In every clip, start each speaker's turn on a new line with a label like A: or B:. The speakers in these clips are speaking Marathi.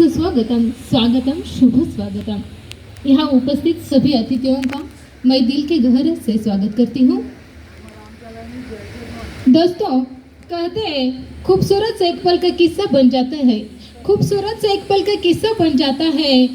A: सुस्वागतम, स्वागतम शुभ स्वागतम यहाँ उपस्थित सभी अतिथियों का मैं दिल के गहरे से स्वागत करती हूँ। दोस्तों, कहते हैं, खूबसूरत से एक पल का किस्सा बन जाता है। खूबसूरत से एक पल का किस्सा बन जाता है।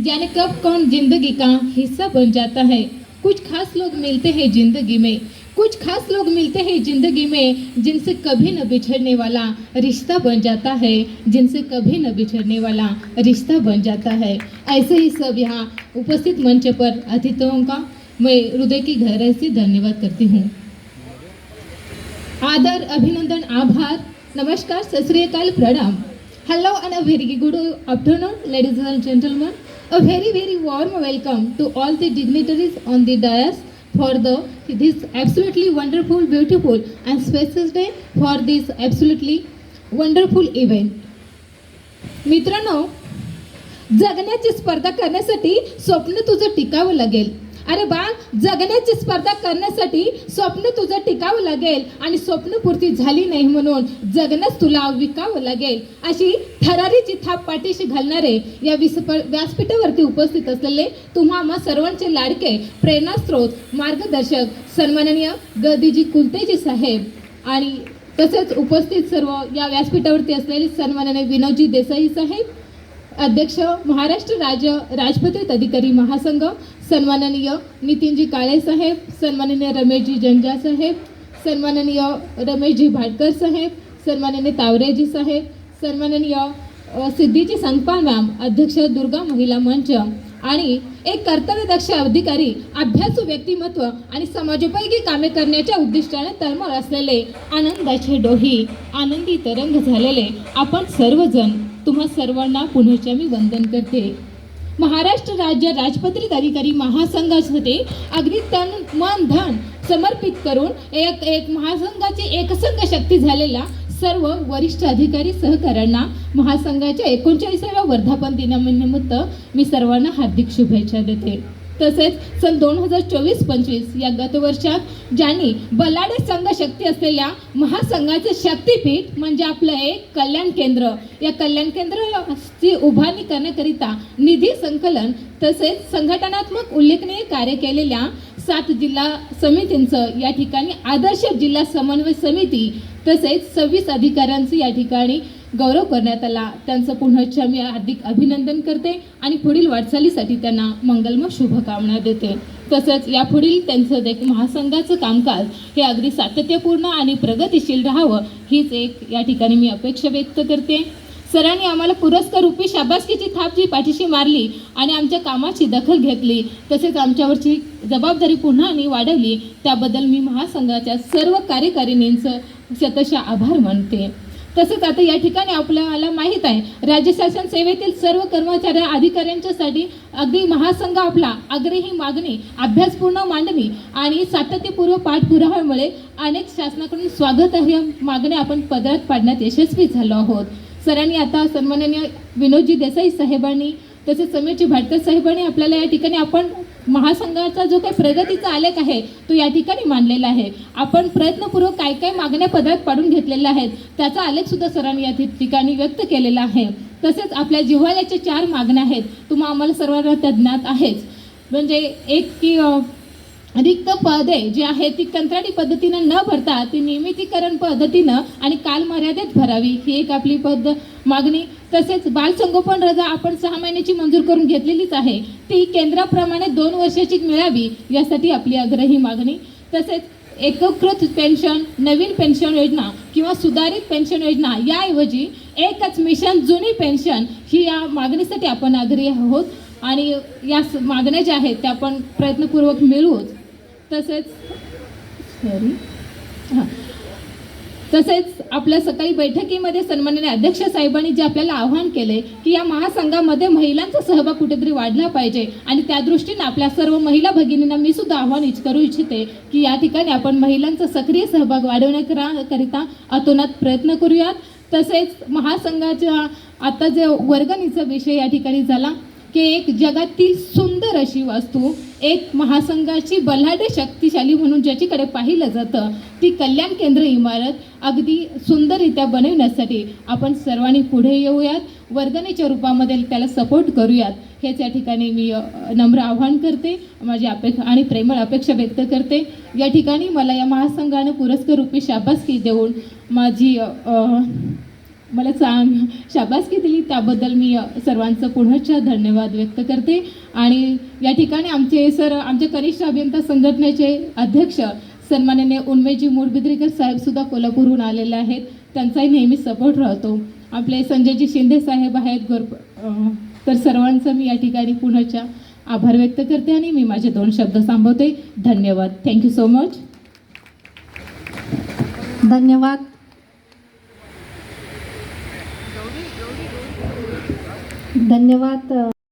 A: जाने कब कौन ज़िंदगी का हिस्सा बन जाता है। कुछ खास लोग मिलते हैं ज़िंदगी में। कुछ खास लोग मिलते हैं जिंदगी में जिनसे कभी न बिछड़ने वाला रिश्ता बन जाता है जिनसे कभी न बिछड़ने वाला रिश्ता बन जाता है। ऐसे ही सब यहाँ उपस्थित मंच पर अतिथियों का मैं हृदय की गहराई से धन्यवाद करती हूँ। आदर अभिनंदन आभार नमस्कार सत अकाल प्रणाम। Hello and a very good afternoon, ladies and gentlemen. A very very warm welcome to all the dignitaries on the dais for the this absolutely wonderful, beautiful and spacious day for this absolutely wonderful event. मित्रांनो जगण्याची स्पर्धा करण्यासाठी स्वप्न तुझं टिकावं लागेल अरे बाळ जगण्याची स्पर्धा करण्यासाठी स्वप्न तुझं टिकावं लागेल आणि स्वप्नपूर्ती झाली नाही म्हणून जगणंच तुला विकावं लागेल. अशी थरारीची थाप पाठीशी घालणारे या विसप व्यासपीठावरती उपस्थित असलेले तुम्हा सर्वांचे लाडके प्रेरणास्त्रोत मार्गदर्शक सन्माननीय गदीजी कुलतेजी साहेब आणि तसेच उपस्थित सर्व या व्यासपीठावरती असलेले सन्माननीय विनोदजी देसाई साहेब अध्यक्ष महाराष्ट्र राज्य राजपत्रित अधिकारी महासंघ सन्माननीय नितीनजी काळे साहेब सन्माननीय रमेशजी जंजा साहेब सन्माननीय रमेशजी भाटकर साहेब सन्माननीय तावरेजी साहेब सन्माननीय सिद्धीजी संगपाल मॅम अध्यक्ष दुर्गा महिला मंच आणि एक कर्तव्यदक्ष अधिकारी अभ्यासू व्यक्तिमत्व आणि समाजोपयोगी कामे करण्याच्या उद्दिष्टाने तळमळ असलेले आनंदाचे डोही आनंदी तरंग झालेले आपण सर्वजण तुम्हा सर्वांना पुनश्च मी वंदन करते. महाराष्ट्र राज्य राजपत्रित अधिकारी महासंघासाठी अगदी तन मन धन समर्पित करून एक एक महासंघाची एकसंघ शक्ती झालेला सर्व वरिष्ठ अधिकारी सहकाऱ्यांना महासंघाच्या एकोणचाळीसाव्या वर्धापन दिनानिमित्त मी सर्वांना हार्दिक शुभेच्छा देते. तसेच सन दोन हजार चोवीस पंचवीस या गतवर्षात ज्यांनी बलाडे संघ शक्ती असलेल्या महासंघाचे शक्तीपीठ म्हणजे आपलं एक कल्याण केंद्र. या कल्याण केंद्राची उभारणी करण्याकरिता निधी संकलन तसेच संघटनात्मक उल्लेखनीय कार्य केलेल्या सात जिल्हा समितींचं या ठिकाणी आदर्श जिल्हा समन्वय समिती तसेच सव्वीस अधिकाऱ्यांचं या ठिकाणी गौरव करण्यात आला. त्यांचं पुनश्च मी हार्दिक अभिनंदन करते आणि पुढील वाटचालीसाठी त्यांना मंगलमय शुभकामना देते. तसंच यापुढील त्यांचं देख महासंघाचं कामकाज हे अगदी सातत्यपूर्ण आणि प्रगतिशील राहावं हीच एक या ठिकाणी मी अपेक्षा व्यक्त करते. सरांनी आम्हाला पुरस्कार रूपी शाबासकीची थाप जी पाठीशी मारली आणि आमच्या कामाची दखल घेतली तसेच आमच्यावरची जबाबदारी पुन्हा आणि वाढवली त्याबद्दल मी महासंघाच्या सर्व कार्यकारिणींचं शतशः आभार मानते. तसंच आता या ठिकाणी आपल्याला माहीत आहे राज्य शासन सेवेतील सर्व कर्मचारी अधिकाऱ्यांच्यासाठी अगदी महासंघ आपला आग्रही मागणी अभ्यासपूर्ण मांडणी आणि सातत्यपूर्व पाठपुराव्यामुळे अनेक शासनाकडून स्वागतार्ह मागण्या आपण पदरात पाडण्यात यशस्वी झालो आहोत. सरांनी आता सन्माननीय विनोदजी देसाई साहेबांनी तसेच समीरजी भाटकर साहेबांनी आपल्याला या ठिकाणी आपण महासंघाचा जो काही प्रगतीचा आलेख आहे तो या ठिकाणी मांडलेला आहे. आपण प्रयत्नपूर्वक काय काय मागण्या पदरात पाडून घेतलेल्या आहेत त्याचा आलेखसुद्धा सरांनी या ठिकाणी व्यक्त केलेला आहे. तसेच आपल्या जिव्हाळ्याच्या चार मागण्या आहेत तुम्हा आम्हाला सर्वांना त्या ज्ञात आहेच. म्हणजे एक की रिक्त पदे जी आहेत ती कंत्राटी पद्धतीनं न भरता ती नियमितीकरण पद्धतीनं आणि कालमर्यादेत भरावी. ही एक आपली पद मागणी. तसेच बालसंगोपन रजा आपण सहा महिन्याची मंजूर करून घेतलेलीच आहे. ती केंद्राप्रमाणे दोन वर्षाची मिळावी यासाठी आपली आग्रही मागणी. तसेच एकीकृत पेन्शन नवीन पेन्शन योजना किंवा सुधारित पेन्शन योजना याऐवजी एकच मिशन जुनी पेन्शन ही या मागणीसाठी आपण आग्रही आहोत. आणि या स- मागण्या ज्या आहेत त्या आपण प्रयत्नपूर्वक मिळवूच. तसेच सॉरी हां. तसेच आपल्या सकाळी बैठकीमध्ये सन्माननीय अध्यक्ष साहेबांनी जे आपल्याला आवाहन केले की या महासंघामध्ये महिलांचा सहभाग कुठेतरी वाढला पाहिजे. आणि त्या दृष्टीने आपल्या सर्व महिला भगिनींना मी सुद्धा आव्हान करू इच्छिते की या ठिकाणी आपण महिलांचा सक्रिय सहभाग वाढवण्याकरिता अतोनात प्रयत्न करूयात. तसेच महासंघाच्या आता जे वर्गणीचा विषय या ठिकाणी झाला की एक जगातील सुंदर अशी वास्तू एक महासंघाची बलाढ्य शक्तिशाली म्हणून ज्याच्याकडे पाहिलं जातं ती कल्याण केंद्र इमारत अगदी सुंदररित्या बनवण्यासाठी आपण सर्वांनी पुढे येऊयात. वर्गणीच्या रूपामध्ये त्याला सपोर्ट करूयात. हेच या ठिकाणी मी नम्र आव्हान करते माझी अपेक्षा आणि प्रेमळ अपेक्षा व्यक्त करते. या ठिकाणी मला या महासंघानं पुरस्कार रूपी शाबासकी देऊन माझी मला चांग शाबासकी दिली त्याबद्दल मी सर्वांचं पुनश्च धन्यवाद व्यक्त करते. आणि या ठिकाणी आमचे सर आमचे कनिष्ठ अभियंता संघटनेचे अध्यक्ष सन्माननीय उन्मेजी मूडबिद्रीकर साहेबसुद्धा कोल्हापूरहून आलेले आहेत. त्यांचाही नेहमी सपोर्ट राहतो. आपले संजयजी शिंदे साहेब आहेत गोर तर सर्वांचं मी या ठिकाणी पुनश्च आभार व्यक्त करते आणि मी माझे दोन शब्द सांभवते धन्यवाद. थँक्यू सो मच
B: धन्यवाद. धन्यवाद